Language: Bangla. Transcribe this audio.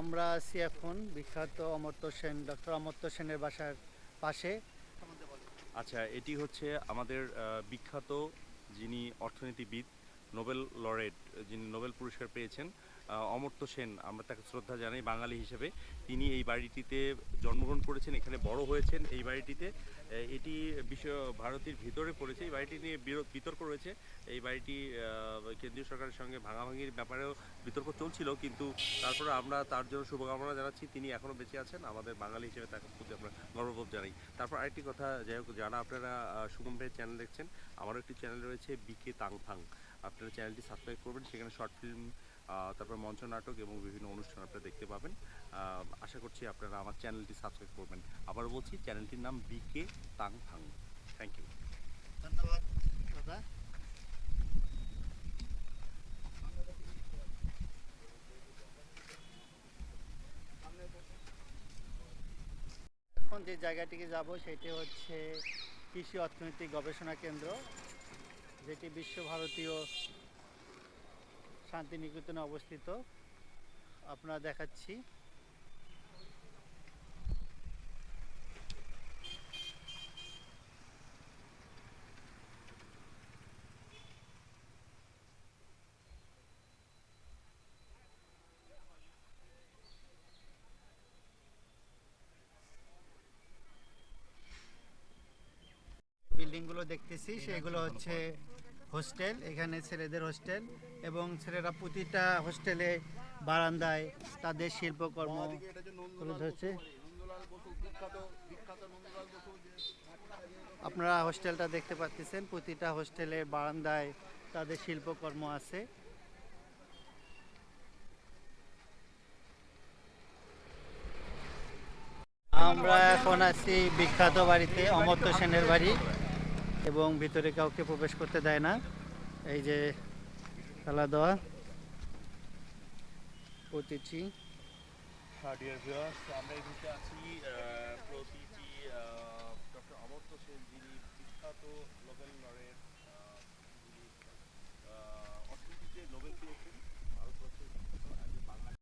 আমরা আছি এখন বিখ্যাত অমর্ত্য সেন, ডক্টর অমর্ত্য সেনের বাসার পাশে। আচ্ছা এটি হচ্ছে আমাদের বিখ্যাত যিনি অর্থনীতিবিদ নোবেল লরেট যিনি নোবেল পুরস্কার পেয়েছেন অমর্ত্য সেন আমরা তাকে শ্রদ্ধা জানাই বাঙালি হিসেবে। তিনি এই বাড়িটিতে জন্মগ্রহণ করেছেন এখানে বড় হয়েছেন এই বাড়িটিতে। এটি বিশ্ব ভারতের ভিতরে পড়েছে। এই বাড়িটি নিয়ে বিতর্ক রয়েছে। এই বাড়িটি কেন্দ্রীয় সরকারের সঙ্গে ভাঙাভাঙির ব্যাপারেও বিতর্ক চলছিল কিন্তু তারপরে আমরা তার জন্য শুভকামনা জানাচ্ছি। তিনি এখনও বেঁচে আছেন আমাদের বাঙালি হিসেবে তাকে প্রতি আমরা গর্ববোধ জানাই। তারপর আরেকটি কথা যাই হোক যারা আপনারা আহ, সুগম ভাইয়ের চ্যানেল দেখছেন আমারও একটি চ্যানেল রয়েছে বিকে তাংথাং। আপনারা চ্যানেলটি সাবস্ক্রাইব করবেন, সেখানে শর্ট ফিল্ম তারপর মঞ্চ নাটক এবং বিভিন্ন অনুষ্ঠান আপনারা দেখতে পাবেন। আশা করছি আপনারা আমার চ্যানেলটি সাবস্ক্রাইব করবেন। আবার বলছি, চ্যানেলটির নাম বিকে তাংথাং। থ্যাংক ইউ ধন্যবাদ, দাদা। এখন যে জায়গাটিকে যাব, সেটি হচ্ছে কৃষি অর্থনৈতিক গবেষণা কেন্দ্র। যেটি বিশ্বভারতীয় শান্তিনিকেতনে অবস্থিত আপনারা দেখাচ্ছি। বিল্ডিংগুলো দেখতেছি সেগুলো হচ্ছে হোস্টেল এখানে ছেলেদের হোস্টেল এবং ছেলেরা প্রতিটা হোস্টেলে বারান্দায় তাদের শিল্পকর্ম তুলে ধরছে? আপনারা হোস্টেলটা দেখতে পাচ্ছেন প্রতিটা হোস্টেলের বারান্দায় তাদের শিল্পকর্ম আছে। আমরা এখন আছি বিখ্যাত বাড়িতে অমর্ত্য সেনের বাড়ি। এবং ভিতরে কাউকে প্রবেশ করতে দেয় না। এই যে তালা দেওয়া। প্রতিটি ডিয়ার ভিউয়ার্স আমরা এই আছি প্রতিটি ডক্টর অমর্ত্য সেন যিনি বিখ্যাত নোবেল লরেট